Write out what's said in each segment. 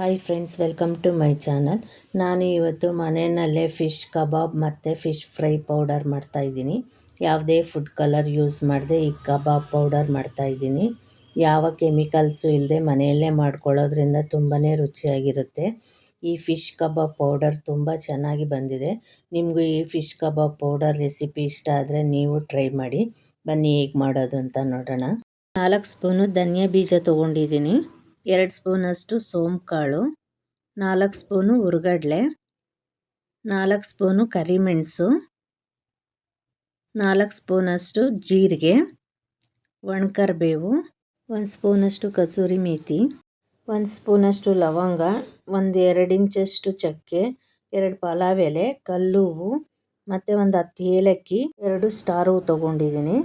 Hi friends welcome to my channel ನಾನು ಇವತ್ತು ಮನೆಯಲ್ಲೇ ಫಿಶ್ ಕಬಾಬ್ ಮತ್ತು ಫಿಶ್ ಫ್ರೈ ಪೌಡರ್ ಮಾಡ್ತಾಯಿದ್ದೀನಿ ಯಾವುದೇ ಫುಡ್ ಕಲರ್ ಯೂಸ್ ಮಾಡದೆ ಈ ಕಬಾಬ್ ಪೌಡರ್ ಮಾಡ್ತಾಯಿದ್ದೀನಿ ಯಾವ ಕೆಮಿಕಲ್ಸು ಇಲ್ಲದೆ ಮನೆಯಲ್ಲೇ ಮಾಡ್ಕೊಳ್ಳೋದ್ರಿಂದ ತುಂಬಾ ರುಚಿಯಾಗಿರುತ್ತೆ. ಈ ಫಿಶ್ ಕಬಾಬ್ ಪೌಡರ್ ತುಂಬ ಚೆನ್ನಾಗಿ ಬಂದಿದೆ. ನಿಮಗೂ ಈ ಫಿಶ್ ಕಬಾಬ್ ಪೌಡರ್ ರೆಸಿಪಿ ಇಷ್ಟ ಆದರೆ ನೀವು ಟ್ರೈ ಮಾಡಿ. ಬನ್ನಿ ಹೇಗೆ ಮಾಡೋದು ಅಂತ ನೋಡೋಣ. ನಾಲ್ಕು ಸ್ಪೂನು ಧನಿಯಾ ಬೀಜ ತೊಗೊಂಡಿದ್ದೀನಿ. ಎರಡು ಸ್ಪೂನಷ್ಟು ಸೋಂಕಾಳು, ನಾಲ್ಕು ಸ್ಪೂನು ಹುರ್ಗಡ್ಲೆ ನಾಲ್ಕು ಸ್ಪೂನು ಕರಿಮೆಣಸು, ನಾಲ್ಕು ಸ್ಪೂನಷ್ಟು ಜೀರಿಗೆ, ಒಣಕರ್ಬೇವು, ಒಂದು ಸ್ಪೂನಷ್ಟು ಕಸೂರಿ ಮೇಥಿ ಒಂದು ಸ್ಪೂನಷ್ಟು ಲವಂಗ, ಒಂದು ಎರಡು ಇಂಚಷ್ಟು ಚಕ್ಕೆ, ಎರಡು ಪಲಾವ್ ಎಲೆ ಹೂವು, ಮತ್ತು ಒಂದು ಹತ್ತು ಏಲಕ್ಕಿ, ಎರಡು ಸ್ಟಾರ್ ಹೂವು ತೊಗೊಂಡಿದ್ದೀನಿ.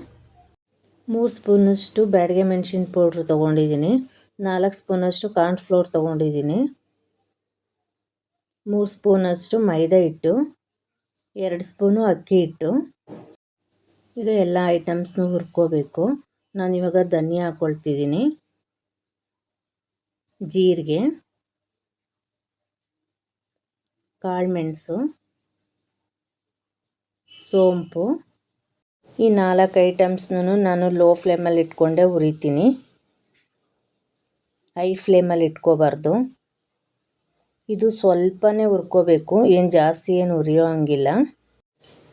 ಮೂರು ಸ್ಪೂನಷ್ಟು ಬ್ಯಾಡಗೆ ಮೆಣಸಿನ ಪೌಡ್ರ್ ತೊಗೊಂಡಿದ್ದೀನಿ. ನಾಲ್ಕು ಸ್ಪೂನಷ್ಟು ಕಾರ್ನ್ಫ್ಲೋರ್ ತೊಗೊಂಡಿದ್ದೀನಿ. ಮೂರು ಸ್ಪೂನಷ್ಟು ಮೈದಾ ಹಿಟ್ಟು, ಎರಡು ಸ್ಪೂನು ಅಕ್ಕಿ ಹಿಟ್ಟು. ಈಗ ಎಲ್ಲ ಐಟಮ್ಸ್ನೂ ಹುರ್ಕೋಬೇಕು. ನಾನಿವಾಗ ಧನಿಯಾ ಹಾಕ್ಕೊಳ್ತಿದ್ದೀನಿ ಜೀರಿಗೆ ಕಾಳುಮೆಣಸು ಸೋಂಪು. ಈ ನಾಲ್ಕು ಐಟಮ್ಸ್ನೂ ನಾನು ಲೋ ಫ್ಲೇಮಲ್ಲಿ ಇಟ್ಕೊಂಡೇ ಹುರಿತೀನಿ. ಹೈ ಫ್ಲೇಮಲ್ಲಿ ಇಟ್ಕೋಬಾರ್ದು. ಇದು ಸ್ವಲ್ಪನೇ ಹುರ್ಕೋಬೇಕು. ಏನು ಜಾಸ್ತಿ ಏನು ಉರಿಯೋ ಹಂಗಿಲ್ಲ.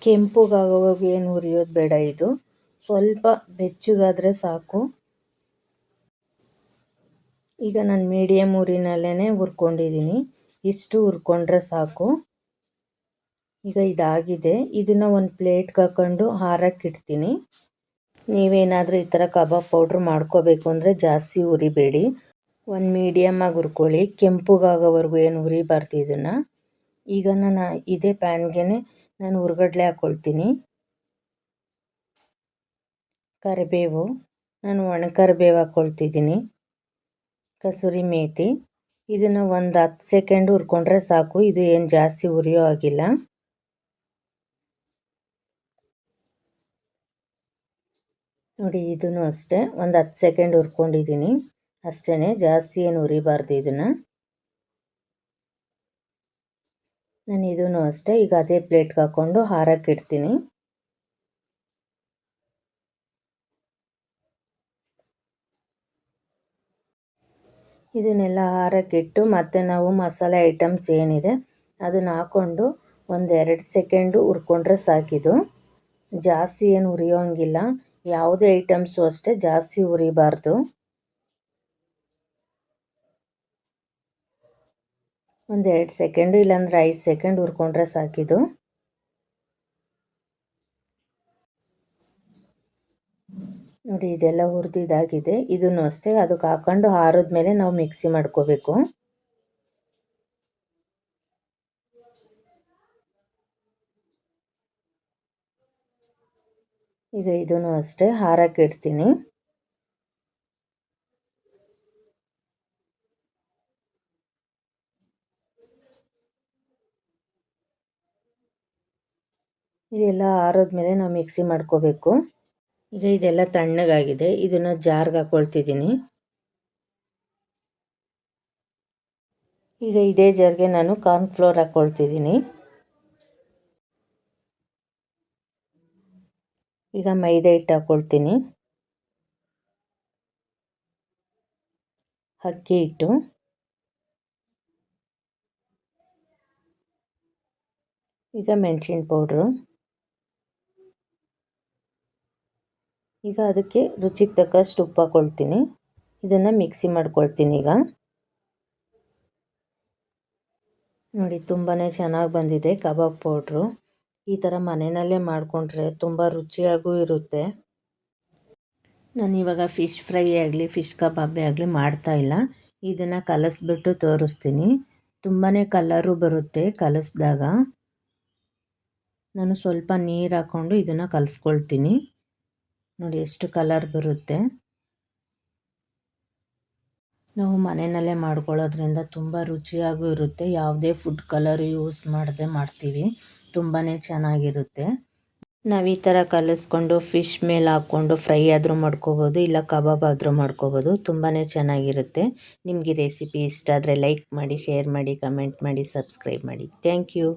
ಕೆಂಪುಗಾಗೋವರೆಗೂ ಏನು ಉರಿಯೋದು ಬೇಡ ಇದು. ಸ್ವಲ್ಪ ಬೆಚ್ಚಗಾದರೆ ಸಾಕು. ಈಗ ನಾನು ಮೀಡಿಯಮ್ ಉರಿನಲ್ಲೇ ಹುರ್ಕೊಂಡಿದ್ದೀನಿ ಇಷ್ಟು ಹುರ್ಕೊಂಡ್ರೆ ಸಾಕು. ಈಗ ಇದಾಗಿದೆ. ಇದನ್ನು ಒಂದು ಪ್ಲೇಟ್ಗೆ ಹಾಕೊಂಡು ಹಾರಕ್ಕಿಡ್ತೀನಿ ನೀವೇನಾದರೂ ಈ ಥರ ಕಬಾಬ್ ಪೌಡ್ರ್ ಮಾಡ್ಕೋಬೇಕು ಅಂದರೆ ಜಾಸ್ತಿ ಹುರಿಬೇಡಿ. ಒಂದು ಮೀಡಿಯಮ್ಮಾಗಿ ಹುರ್ಕೊಳ್ಳಿ. ಕೆಂಪಗಾಗೋವರೆಗೂ ಏನು ಹುರಿಬಾರ್ದು ಇದನ್ನು. ಈಗ ನಾನು ಇದೇ ಪ್ಯಾನ್ಗೆ ನಾನು ಹುರ್ಗಡ್ಲೆ ಹಾಕ್ಕೊಳ್ತೀನಿ ಕರಿಬೇವು, ನಾನು ಒಣ ಕರಿಬೇವು ಹಾಕ್ಕೊಳ್ತಿದ್ದೀನಿ ಕಸೂರಿ ಮೇಥಿ ಇದನ್ನು ಒಂದು ಹತ್ತು ಸೆಕೆಂಡ್ ಹುರ್ಕೊಂಡ್ರೆ ಸಾಕು. ಇದು ಏನು ಜಾಸ್ತಿ ಉರಿಯೋ ಆಗಿಲ್ಲ ನೋಡಿ ಇದೂ ಅಷ್ಟೇ. ಒಂದು ಹತ್ತು ಸೆಕೆಂಡ್ ಹುರ್ಕೊಂಡಿದ್ದೀನಿ ಅಷ್ಟೇ ಜಾಸ್ತಿ ಏನು ಉರಿಬಾರ್ದು ಇದನ್ನು. ನಾನು ಇದೂ ಅಷ್ಟೇ, ಈಗ ಅದೇ ಪ್ಲೇಟ್ಗೆ ಹಾಕ್ಕೊಂಡು ಹಾರಕ್ಕೆ ಇಡ್ತೀನಿ. ಇದನ್ನೆಲ್ಲ ಹಾರಕ್ಕಿಟ್ಟು ಮತ್ತೆ ನಾವು ಮಸಾಲೆ ಐಟಮ್ಸ್ ಏನಿದೆ, ಅದನ್ನು ಹಾಕ್ಕೊಂಡು ಒಂದೆರಡು ಸೆಕೆಂಡು ಹುರ್ಕೊಂಡ್ರೆ ಸಾಕಿದು. ಜಾಸ್ತಿ ಏನು ಉರಿಯೋಂಗಿಲ್ಲ, ಯಾವುದೇ ಐಟಮ್ಸು ಅಷ್ಟೇ ಜಾಸ್ತಿ ಹುರಿಬಾರ್ದು ಒಂದು ಎರಡು ಸೆಕೆಂಡು, ಇಲ್ಲಾಂದ್ರೆ ಐದು ಸೆಕೆಂಡ್ ಹುರ್ಕೊಂಡ್ರೆ ಸಾಕಿದು. ನೋಡಿ, ಇದೆಲ್ಲ ಹುರಿದಿದ್ದಾಗಿದೆ ಇದನ್ನು ಅಷ್ಟೇ ಅದಕ್ಕೆ ಹಾಕೊಂಡು ಆರಿದ್ಮೇಲೆ ನಾವು ಮಿಕ್ಸಿ ಮಾಡ್ಕೋಬೇಕು. ಈಗ ಇದನ್ನು ಅಷ್ಟೇ ಹಾರಕ್ಕೆ ಇಡ್ತೀನಿ. ಇದೆಲ್ಲ ಆರೋದ್ಮೇಲೆ ನಾವು ಮಿಕ್ಸಿ ಮಾಡ್ಕೋಬೇಕು. ಈಗ ಇದೆಲ್ಲ ತಣ್ಣಗಾಗಿದೆ. ಇದನ್ನು ಜಾರ್ಗೆ ಹಾಕ್ಕೊಳ್ತಿದ್ದೀನಿ ಈಗ ಇದೇ ಜಾರ್ಗೆ ನಾನು ಕಾರ್ನ್ಫ್ಲೋರ್ ಹಾಕ್ಕೊಳ್ತಿದ್ದೀನಿ ಈಗ ಮೈದಾ ಹಿಟ್ಟು ಹಾಕ್ಕೊಳ್ತೀನಿ ಅಕ್ಕಿ ಹಿಟ್ಟು. ಈಗ ಮೆಣಸಿನ ಪೌಡ್ರು. ಈಗ ಅದಕ್ಕೆ ರುಚಿಗೆ ತಕ್ಕಷ್ಟು ಉಪ್ಪು ಹಾಕ್ಕೊಳ್ತೀನಿ ಇದನ್ನು ಮಿಕ್ಸಿ ಮಾಡ್ಕೊಳ್ತೀನಿ ಈಗ. ನೋಡಿ ತುಂಬಾ ಚೆನ್ನಾಗಿ ಬಂದಿದೆ ಕಬಾಬ್ ಪೌಡ್ರು. ಈ ಥರ ಮನೆಯಲ್ಲೇ ಮಾಡಿಕೊಂಡ್ರೆ ತುಂಬ ರುಚಿಯಾಗೂ ಇರುತ್ತೆ. ನಾನು ಇವಾಗ ಫಿಶ್ ಫ್ರೈ ಆಗಲಿ ಫಿಶ್ ಕಬಾಬೇ ಆಗಲಿ ಮಾಡ್ತಾಯಿಲ್ಲ ಇದನ್ನು ಕಲಸ್ಬಿಟ್ಟು ತೋರಿಸ್ತೀನಿ. ತುಂಬಾ ಕಲರು ಬರುತ್ತೆ ಕಲಸಿದಾಗ. ನಾನು ಸ್ವಲ್ಪ ನೀರು ಹಾಕ್ಕೊಂಡು ಇದನ್ನು ಕಲಿಸ್ಕೊಳ್ತೀನಿ. ನೋಡಿ ಎಷ್ಟು ಕಲರ್ ಬರುತ್ತೆ. ನಾವು ಮನೆಯಲ್ಲೇ ಮಾಡ್ಕೊಳ್ಳೋದ್ರಿಂದ ತುಂಬ ರುಚಿಯಾಗೂ ಇರುತ್ತೆ. ಯಾವುದೇ ಫುಡ್ ಕಲರ್ ಯೂಸ್ ಮಾಡದೆ ಮಾಡ್ತೀವಿ. ತುಂಬಾ ಚೆನ್ನಾಗಿರುತ್ತೆ. ನಾವು ಈ ಥರ ಕಲಿಸ್ಕೊಂಡು ಫಿಶ್ ಮೇಲೆ ಹಾಕ್ಕೊಂಡು ಫ್ರೈ ಆದರೂ ಮಾಡ್ಕೋಬೋದು, ಇಲ್ಲ ಕಬಾಬ್ ಆದರೂ ಮಾಡ್ಕೋಬೋದು. ತುಂಬಾ ಚೆನ್ನಾಗಿರುತ್ತೆ. ನಿಮಗೆ ರೆಸಿಪಿ ಇಷ್ಟ ಆದರೆ ಲೈಕ್ ಮಾಡಿ ಶೇರ್ ಮಾಡಿ ಕಮೆಂಟ್ ಮಾಡಿ ಸಬ್ಸ್ಕ್ರೈಬ್ ಮಾಡಿ. Thank you